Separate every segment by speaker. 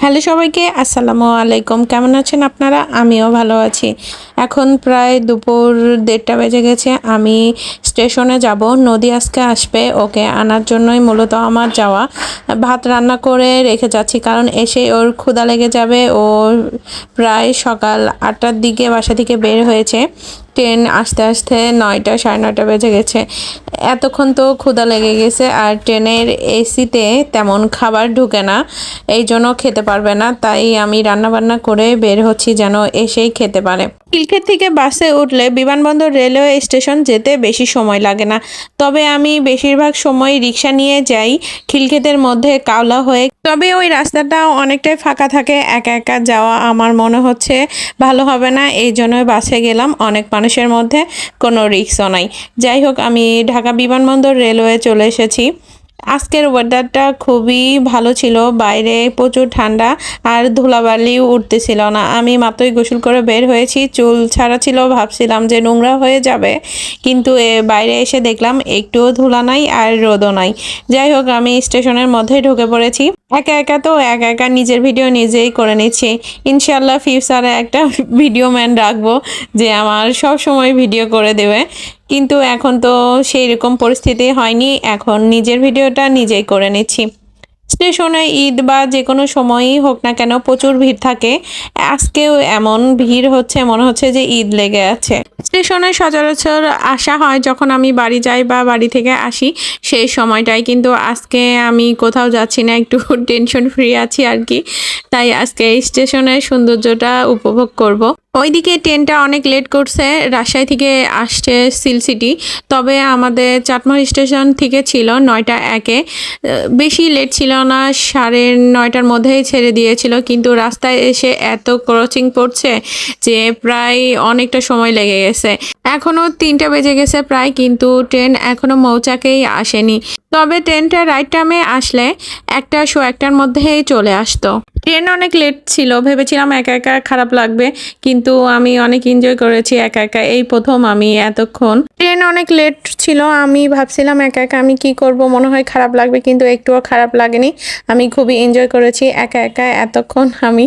Speaker 1: Hello সবাইকে, আসসালামু আলাইকুম। কেমন আছেন আপনারা? আমিও ভালো আছি। এখন প্রায় দুপুর দেড়টা বেজে গেছে। আমি স্টেশনে যাব। নদী আজকে আসবে। ওকে আনার জন্যই মূলত আমার যাওয়া। ভাত রান্না করে রেখে যাচ্ছি। কারণ এসে ওর ক্ষুধা লেগে যাবে। ও প্রায় সকাল আটটার দিকে বাসা থেকে বের হয়েছে। ট্রেন আসতে আসতে নয়টা, সাড়ে নয়টা বেজে গেছে। এতক্ষণ তো ক্ষুধা লেগে গেছে আর ট্রেনের এসিতে তেমন খাবার ঢুকে না। এই জন্য খেতে পারবে না। তাই আমি রান্না বান্না করে বের হচ্ছি যেন এসেই খেতে পারে। খিলক্ষেত থেকে বাসে উঠলে বিমানবন্দর রেলওয়ে স্টেশন যেতে বেশি সময় লাগে না। তবে আমি বেশিরভাগ সময় রিক্সা নিয়ে যাই খিলক্ষেতের মধ্যে কাওলা হয়ে। তবে ওই রাস্তাটা অনেকটাই ফাঁকা থাকে, একা একা যাওয়া আমার মনে হচ্ছে ভালো হবে না। এই জন্য বাসে গেলাম, অনেক মানুষের মধ্যে কোনো রিক্সও নাই। যাই হোক, আমি ঢাকা বিমানবন্দর রেলওয়ে চলে এসেছি। আজকের ওয়েদারটা খুবই ভালো ছিল, বাইরে প্রচুর ঠান্ডা আর ধুলাবালিও উঠতেছিল না। আমি মাত্রই গোসল করে বের হয়েছি, চুল ছাড়া ছিল, ভাবছিলাম যে নোংরা হয়ে যাবে। কিন্তু এ বাইরে এসে দেখলাম একটুও ধুলা নাই আর রোদও নাই। যাই হোক, আমি স্টেশনের মধ্যে ঢুকে পড়েছি। একা একা তো একা একা নিজের ভিডিও নিজেই করে নিচ্ছি। ইনশাল্লাহ ফিউচারে একটা ভিডিও ম্যান রাখব যে আমার সব সময় ভিডিও করে দেবে। কিন্তু এখন তো সেই রকম পরিস্থিতি হয়নি। এখন নিজের ভিডিওটা নিজেই করে নিচ্ছি। স্টেশনে ঈদ বা যে কোনো সময়ই হোক না কেন প্রচুর ভিড় থাকে। আজকেও এমন ভিড় হচ্ছে, মনে হচ্ছে যে ঈদ লেগে আছে। স্টেশনে সচরাচর আসা হয় যখন আমি বাড়ি যাই বা বাড়ি থেকে আসি। সেই সময়টাই কিন্তু আজকে আমি কোথাও যাচ্ছি না, একটু টেনশন ফ্রি আছি আর কি। তাই আজকে এই স্টেশনের সৌন্দর্যটা উপভোগ করব। ওইদিকে ট্রেনটা অনেক লেট করছে, রাজশাহী থেকে আসছে সিলসিটি তবে আমাদের চাটমার স্টেশন থেকে ছিল নয়টা একে। বেশি লেট ছিল না, সাড়ে নয়টার মধ্যেই ছেড়ে দিয়েছিল, কিন্তু রাস্তায় এসে এত ক্রসিং পড়ছে যে প্রায় অনেকটা সময় লেগে গেছে। এখনও তিনটা বেজে গেছে প্রায়, কিন্তু ট্রেন এখনও মৌচাকেই আসেনি। তবে ট্রেনটা রাইট টাইমে আসলে একটা শো একটার মধ্যেই চলে আসতো। ট্রেন অনেক লেট ছিল, ভেবেছিলাম একা একা খারাপ লাগবে, কিন্তু আমি অনেক এনজয় করেছি একা একা। এই প্রথম আমি এতক্ষণ। ট্রেন অনেক লেট ছিল, আমি ভাবছিলাম একা একা আমি কি করব, মনে হয় খারাপ লাগবে, কিন্তু একটুও খারাপ লাগেনি। আমি খুবই এনজয় করেছি একা একা। এতক্ষণ আমি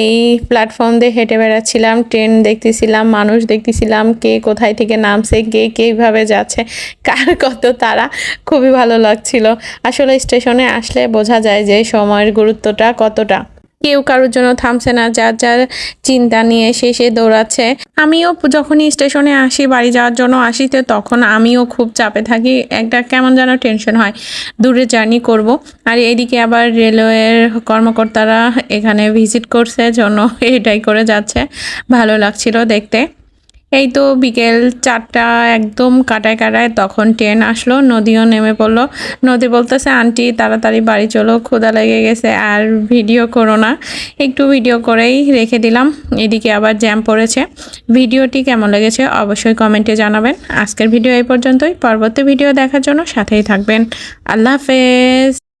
Speaker 1: এই প্ল্যাটফর্ম দিয়ে হেঁটে বেড়াচ্ছিলাম, ট্রেন দেখতেছিলাম, মানুষ দেখতেছিলাম, কে কোথায় থেকে নামছে, কে কীভাবে যাচ্ছে, কার কত তারা, খুবই ভালো লাগছিল। আসলে স্টেশনে আসলে বোঝা যায় যে সময়ের গুরুত্বটা কতটা। কেউ কারোর জন্য থামছে না, যার যার চিন্তা নিয়ে সে সে দৌড়াচ্ছে। আমিও যখনই স্টেশনে আসি, বাড়ি যাওয়ার জন্য আসি, তো তখন আমিও খুব চাপে থাকি, একটা কেমন যেন টেনশন হয়, দূরে জার্নি করব। আর এইদিকে আবার রেলওয়ের কর্মকর্তারা এখানে ভিজিট করছে, জন্য এটাই করে যাচ্ছে, ভালো লাগছিল দেখতে। এই তো বিকেল চারটা একদম কাটায় কাটায় তখন ট্রেন আসলো, নদীও নেমে পড়ল। নদী বলতেছে, আন্টি, তাড়াতাড়ি বাড়ি চলো ক্ষুদা লেগে গেছে, আর ভিডিও করো না। একটু ভিডিও করেই রেখে দিলাম, এদিকে আবার জ্যাম পড়েছে। ভিডিওটি কেমন লেগেছে অবশ্যই কমেন্টে জানাবেন। আজকের ভিডিও এই পর্যন্তই, পরবর্তী ভিডিও দেখার জন্য সাথেই থাকবেন। আল্লাহ হাফেজ।